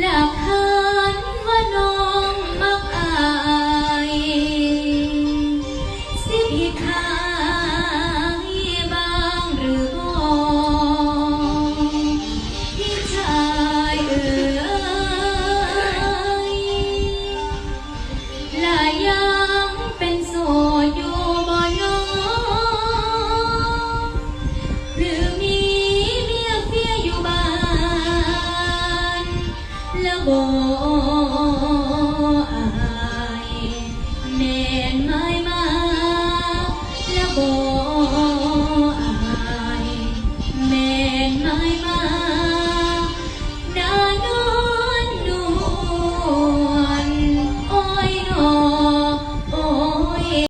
หลักฐานว่าน้องมักอาสิผิดคา ละบ่อายแม่นมา